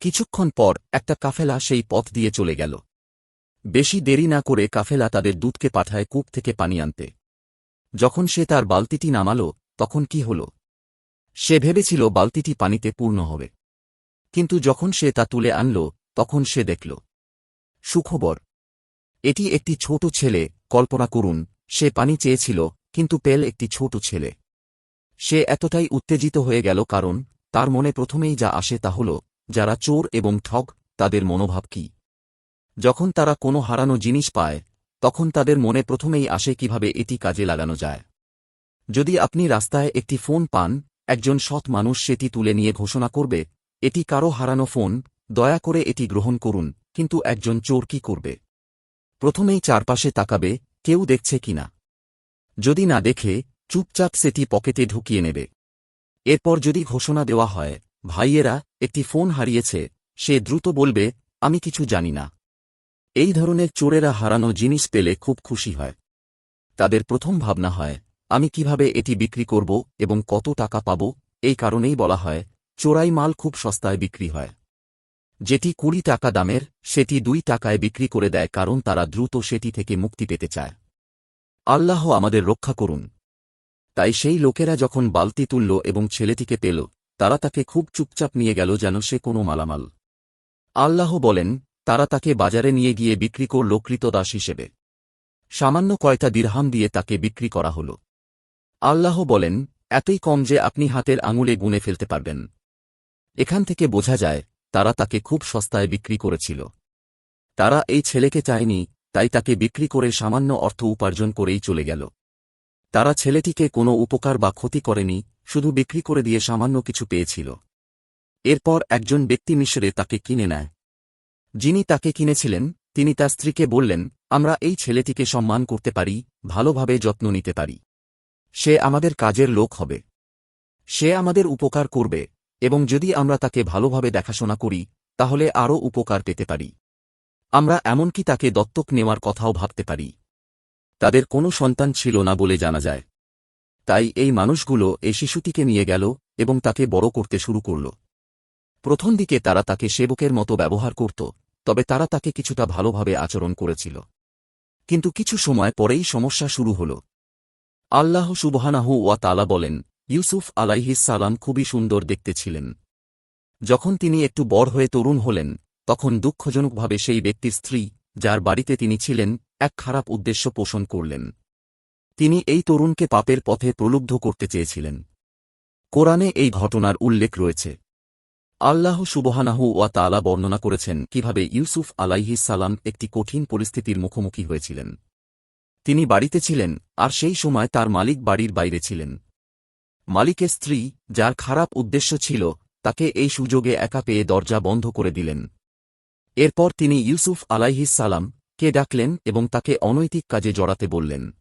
কিছুক্ষণ পর একটা কাফেলা সেই পথ দিয়ে চলে গেল। বেশি দেরি না করে কাফেলা তাদের দুধকে পাঠায় কূপ থেকে পানি আনতে। যখন সে তার বালতিটি নামাল, তখন কি হল? সে ভেবেছিল বালতিটি পানিতে পূর্ণ হবে। কিন্তু যখন সে তা তুলে আনল, তখন সে দেখল, সুখবর। এটি একটি ছোট ছেলে, কল্পনা করুন, সে পানি চেয়েছিল, কিন্তু পেল একটি ছোট ছেলে। সে এতটাই উত্তেজিত হয়ে গেল কারণ, তার মনে প্রথমেই যা আসে তা হল যারা চোর এবং ঠগ, তাদের মনোভাব কি? যখন তারা কোনো হারানো জিনিস পায়, তখন তাদের মনে প্রথমেই আসে কীভাবে এটি কাজে লাগানো যায়। যদি আপনি রাস্তায় একটি ফোন পান, একজন সৎ মানুষ সেটি তুলে নিয়ে ঘোষণা করবে, এটি কারও হারানো ফোন, দয়া করে এটি গ্রহণ করুন, কিন্তু একজন চোর কি করবে? প্রথমেই চারপাশে তাকাবে, কেউ দেখছে কিনা যদি না দেখে, চুপচাপ সেটি পকেটে ঢুকিয়ে নেবে। এরপর যদি ঘোষণা দেওয়া হয় ভাইয়েরা, একটি ফোন হারিয়েছে। সে দ্রুত বলবে, আমি কিছু জানি না। এই ধরনের চোরেরা হারানো জিনিস পেলে খুব খুশি হয়। তাদের প্রথম ভাবনা হয়, আমি কীভাবে এটি বিক্রি করব এবং কত টাকা পাব? এই কারণেই বলা হয়, চোরাই মাল খুব সস্তায় বিক্রি হয়। যেটি কুড়ি টাকা দামের, সেটি দুই টাকায় বিক্রি করে দেয় কারণ তারা দ্রুত সেটি থেকে মুক্তি পেতে চায়। আল্লাহ আমাদের রক্ষা করুন। তাই সেই লোকেরা যখন বালতি তুলল এবং ছেলেটিকে পেল তারা তাকে খুব চুপচাপ নিয়ে গেল যেন সে কোনো মালামাল। আল্লাহ বলেন, তারা তাকে বাজারে নিয়ে গিয়ে বিক্রি করল কৃতদাস হিসেবে। সামান্য কয়টা দিরহাম দিয়ে তাকে বিক্রি করা হল। আল্লাহ বলেন, এতই কম যে আপনি হাতের আঙুলে গুনে ফেলতে পারবেন। এখান থেকে বোঝা যায়, তারা তাকে খুব সস্তায় বিক্রি করেছিল। তারা এই ছেলেকে চায়নি, তাই তাকে বিক্রি করে সামান্য অর্থ উপার্জন করেই চলে গেল। তারা ছেলেটিকে কোনো উপকার বা ক্ষতি করেনি শুধু বিক্রি করে দিয়ে সামান্য কিছু পেয়েছিল। এরপর একজন ব্যক্তি মিশরে তাকে কিনে নেয়। যিনি তাকে কিনেছিলেন, তিনি তার স্ত্রীকে বললেন, আমরা এই ছেলেটিকে সম্মান করতে পারি, ভালোভাবে যত্ন নিতে পারি। সে আমাদের কাজের লোক হবে। সে আমাদের উপকার করবে, এবং যদি আমরা তাকে ভালোভাবে দেখাশোনা করি, তাহলে আরও উপকার পেতে পারি। আমরা এমনকি তাকে দত্তক নেওয়ার কথাও ভাবতে পারি। তাদের কোনো সন্তান ছিল না বলে জানা যায়। তাই এই মানুষগুলো এই শিশুটিকে নিয়ে গেল এবং তাকে বড় করতে শুরু করল। প্রথম দিকে তারা তাকে সেবকের মতো ব্যবহার করত, তবে তারা তাকে কিছুটা ভালোভাবে আচরণ করেছিল। কিন্তু কিছু সময় পরেই সমস্যা শুরু হল। আল্লাহ সুবহানাহু ওয়া তালা বলেন, ইউসুফ আলাইহিস সালাম খুবই সুন্দর দেখতে ছিলেন। যখন তিনি একটু বড় হয়ে তরুণ হলেন, তখন দুঃখজনকভাবে সেই ব্যক্তির স্ত্রী, যার বাড়িতে তিনি ছিলেন, এক খারাপ উদ্দেশ্য পোষণ করলেন। তিনি এই তরুণকে পাপের পথে প্রলুব্ধ করতে চেয়েছিলেন। কোরআনে এই ঘটনার উল্লেখ রয়েছে। আল্লাহ সুবহানাহু ওয়া তালা বর্ণনা করেছেন কীভাবে ইউসুফ আলাইহিস সালাম একটি কঠিন পরিস্থিতির মুখোমুখি হয়েছিলেন। তিনি বাড়িতে ছিলেন, আর সেই সময় তার মালিক বাড়ির বাইরে ছিলেন। মালিকের স্ত্রী, যার খারাপ উদ্দেশ্য ছিল, তাকে এই সুযোগে একা পেয়ে দরজা বন্ধ করে দিলেন। এরপর তিনি ইউসুফ আলাইহিস সালাম কে ডাকলেন এবং তাকে অনৈতিক কাজে জড়াতে বললেন।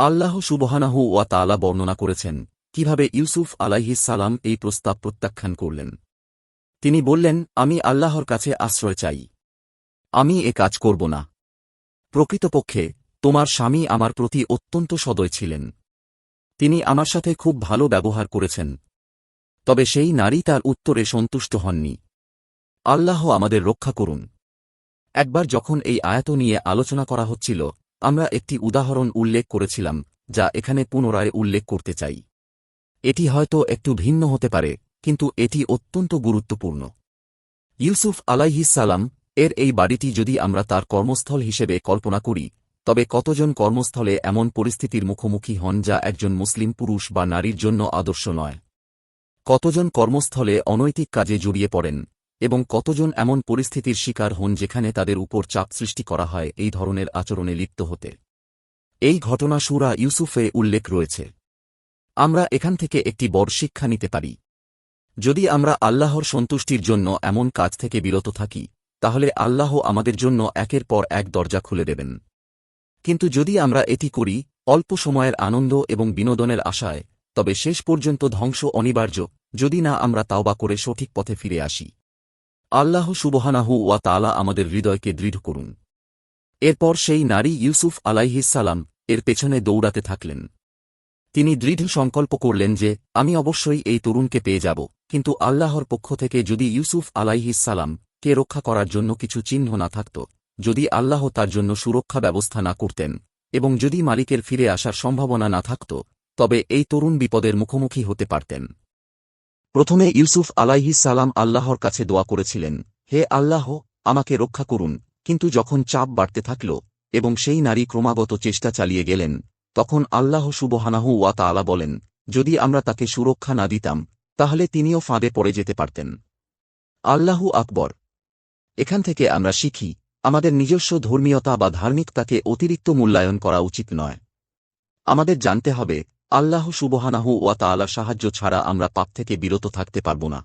আল্লাহ সুবহানাহু ওয়া তালা বর্ণনা করেছেন, কীভাবে ইউসুফ আলাইহিস সালাম এই প্রস্তাব প্রত্যাখ্যান করলেন। তিনি বললেন, আমি আল্লাহর কাছে আশ্রয় চাই। আমি এ কাজ করব না। প্রকৃতপক্ষে, তোমার স্বামী আমার প্রতি অত্যন্ত সদয় ছিলেন। তিনি আমার সাথে খুব ভালো ব্যবহার করেছেন। তবে সেই নারী তার উত্তরে সন্তুষ্ট হননি। আল্লাহ আমাদের রক্ষা করুন। একবার যখন এই আয়াত নিয়ে আলোচনা করা হচ্ছিল আমরা একটি উদাহরণ উল্লেখ করেছিলাম, যা এখানে পুনরায় উল্লেখ করতে চাই। এটি হয়তো একটু ভিন্ন হতে পারে, কিন্তু এটি অত্যন্ত গুরুত্বপূর্ণ। ইউসুফ আলাইহিসালাম এর এই বাড়িটি যদি আমরা তার কর্মস্থল হিসেবে কল্পনা করি, তবে কতজন কর্মস্থলে এমন পরিস্থিতির মুখোমুখি হন যা একজন মুসলিম পুরুষ বা নারীর জন্য আদর্শ নয়? কতজন কর্মস্থলে অনৈতিক কাজে জড়িয়ে পড়েন? এবং কতজন এমন পরিস্থিতির শিকার হন যেখানে তাদের উপর চাপ সৃষ্টি করা হয়, এই ধরনের আচরণে লিপ্ত হতে। এই ঘটনা সুরা ইউসুফে উল্লেখ রয়েছে। আমরা এখান থেকে একটি বড় শিক্ষা নিতে পারি। যদি আমরা আল্লাহর সন্তুষ্টির জন্য এমন কাজ থেকে বিরত থাকি, তাহলে আল্লাহ আমাদের জন্য একের পর এক দরজা খুলে দেবেন। কিন্তু যদি আমরা এটি করি, অল্প সময়ের আনন্দ এবং বিনোদনের আশায়, তবে শেষ পর্যন্ত ধ্বংস অনিবার্য, যদি না আমরা তাওবা করে সঠিক পথে ফিরে আসি। আল্লাহ সুবহানাহু ওয়া তালা আমাদের হৃদয়কে দৃঢ় করুন। এরপর সেই নারী ইউসুফ আলাইহিসালাম এর পেছনে দৌড়াতে থাকলেন। তিনি দৃঢ় সংকল্প করলেন যে, আমি অবশ্যই এই তরুণকে পেয়ে যাব, কিন্তু আল্লাহর পক্ষ থেকে যদি ইউসুফ আলাইহিসালাম কে রক্ষা করার জন্য কিছু চিহ্ন না থাকত, যদি আল্লাহ তার জন্য সুরক্ষা ব্যবস্থা না করতেন, এবং যদি মালিকের ফিরে আসার সম্ভাবনা না থাকত, তবে এই তরুণ বিপদের মুখোমুখি হতে পারতেন। প্রথমে ইউসুফ আলাইহি সালাম আল্লাহর কাছে দোয়া করেছিলেন, হে আল্লাহ, আমাকে রক্ষা করুন। কিন্তু যখন চাপ বাড়তে থাকল এবং সেই নারী ক্রমাগত চেষ্টা চালিয়ে গেলেন, তখন আল্লাহ সুবহানাহু ওয়া তাআলা বলেন, যদি আমরা তাকে সুরক্ষা না দিতাম, তাহলে তিনিও ফাঁদে পড়ে যেতে পারতেন। আল্লাহু আকবর। এখান থেকে আমরা শিখি, আমাদের নিজস্ব ধর্মীয়তা বা ধার্মিকতাকে অতিরিক্ত মূল্যায়ন করা উচিত নয়। আমাদের জানতে হবে আল্লাহ সুবহানাহু ওয়া তাআলা সাহায্য ছাড়া আমরা পাপ থেকে বিরত থাকতে পারব না।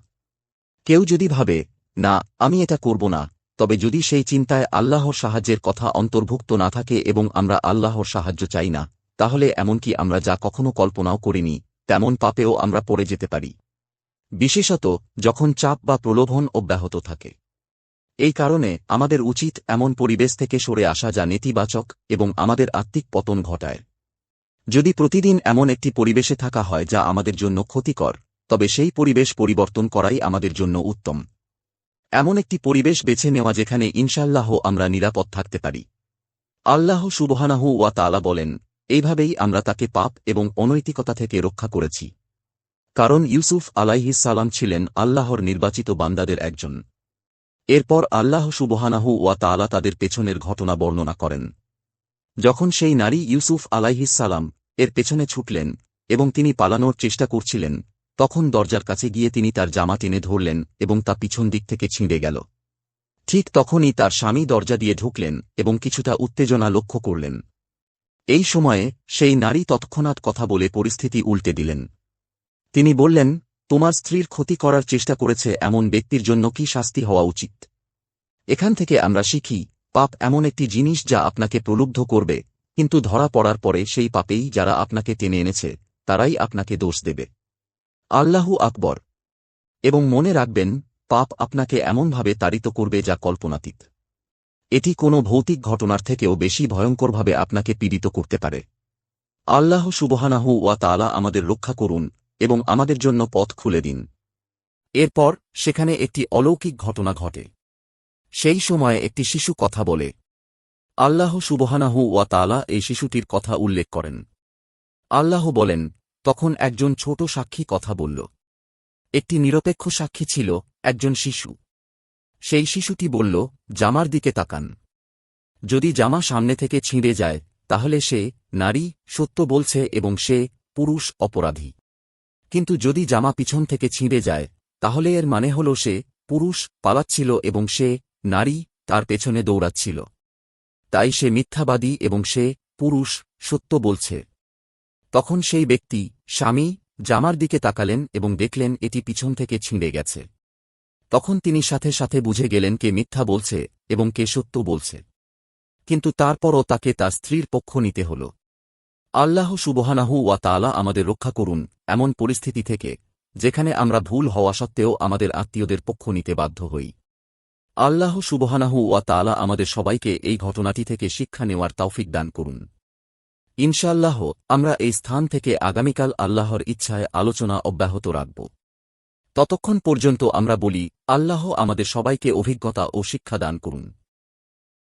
কেউ যদি ভাবে, না, আমি এটা করব না, তবে যদি সেই চিন্তায় আল্লাহর সাহায্যের কথা অন্তর্ভুক্ত না থাকে এবং আমরা আল্লাহর সাহায্য চাই না, তাহলে এমনকি আমরা যা কখনো কল্পনাও করিনি, তেমন পাপেও আমরা পড়ে যেতে পারি। বিশেষত যখন চাপ বা প্রলোভন অব্যাহত থাকে। এই কারণে আমাদের উচিত এমন পরিবেশ থেকে সরে আসা যা নেতিবাচক এবং আমাদের আত্মিক পতন ঘটায়। যদি প্রতিদিন এমন একটি পরিবেশে থাকা হয় যা আমাদের জন্য ক্ষতিকর, তবে সেই পরিবেশ পরিবর্তন করাই আমাদের জন্য উত্তম। এমন একটি পরিবেশ বেছে নেওয়া যেখানে ইনশাল্লাহ আমরা নিরাপদ থাকতে পারি। আল্লাহ সুবহানাহু ওয়া তাআলা বলেন এইভাবেই আমরা তাকে পাপ এবং অনৈতিকতা থেকে রক্ষা করেছি। কারণ ইউসুফ সালাম ছিলেন আল্লাহর নির্বাচিত বান্দাদের একজন। এরপর আল্লাহ সুবহানাহু ওয়া তাআলা তাদের পেছনের ঘটনা বর্ণনা করেন। যখন সেই নারী ইউসুফ আলাইহিস সালাম এর পেছনে ছুটলেন এবং তিনি পালানোর চেষ্টা করছিলেন, তখন দরজার কাছে গিয়ে তিনি তার জামা টেনে ধরলেন এবং তা পিছন দিক থেকে ছিঁড়ে গেল। ঠিক তখনই তার স্বামী দরজা দিয়ে ঢুকলেন এবং কিছুটা উত্তেজনা লক্ষ্য করলেন। এই সময়ে সেই নারী তৎক্ষণাৎ কথা বলে পরিস্থিতি উল্টে দিলেন। তিনি বললেন, তোমার স্ত্রীর ক্ষতি করার চেষ্টা করেছে এমন ব্যক্তির জন্য কি শাস্তি হওয়া উচিত? এখান থেকে আমরা শিখি, পাপ এমন একটি জিনিস যা আপনাকে প্রলুব্ধ করবে কিন্তু ধরা পড়ার পরে সেই পাপেই যারা আপনাকে টেনে এনেছে, তারাই আপনাকে দোষ দেবে। আল্লাহু আকবর। এবং মনে রাখবেন, পাপ আপনাকে এমনভাবে তাড়িত করবে যা কল্পনাতীত। এটি কোনো ভৌতিক ঘটনার থেকেও বেশি ভয়ঙ্করভাবে আপনাকে পীড়িত করতে পারে। আল্লাহ সুবহানাহু ওয়া তালা আমাদের রক্ষা করুন এবং আমাদের জন্য পথ খুলে দিন। এরপর সেখানে একটি অলৌকিক ঘটনা ঘটে। সেই সময়ে একটি শিশু কথা বলে আল্লাহ সুবহানাহু ওয়া তাআলা এই শিশুটির কথা উল্লেখ করেন। আল্লাহ বলেন, তখন একজন ছোট সাক্ষী কথা বলল। একটি নিরপেক্ষ সাক্ষী ছিল একজন শিশু। সেই শিশুটি বলল, জামার দিকে তাকান। যদি জামা সামনে থেকে ছিঁড়ে যায়, তাহলে সে নারী, সত্য বলছে এবং সে পুরুষ অপরাধী। কিন্তু যদি জামা পিছন থেকে ছিঁড়ে যায়, তাহলে এর মানে হল সে পুরুষ পালাচ্ছিল এবং সে নারী তার পেছনে দৌড়াচ্ছিল। তাই সে মিথ্যাবাদী এবং সে পুরুষ সত্য বলছে। তখন সেই ব্যক্তি স্বামী জামার দিকে তাকালেন এবং দেখলেন এটি পিছন থেকে ছিঁড়ে গেছে। তখন তিনি সাথে সাথে বুঝে গেলেন কে মিথ্যা বলছে এবং কে সত্য বলছে। কিন্তু তারপরও তাকে তার স্ত্রীর পক্ষ নিতে হল। আল্লাহ সুবহানাহু ওয়া তালা আমাদের রক্ষা করুন এমন পরিস্থিতি থেকে, যেখানে আমরা ভুল হওয়া সত্ত্বেও আমাদের আত্মীয়দের পক্ষ নিতে বাধ্য হই। আল্লাহ সুবহানাহু ওয়া তালা আমাদের সবাইকে এই ঘটনাটি থেকে শিক্ষা নেওয়ার তৌফিক দান করুন। ইনশাআল্লাহ, আমরা এই স্থান থেকে আগামীকাল আল্লাহর ইচ্ছায় আলোচনা অব্যাহত রাখব। ততক্ষণ পর্যন্ত আমরা বলি, আল্লাহ আমাদের সবাইকে অভিজ্ঞতা ও শিক্ষা দান করুন।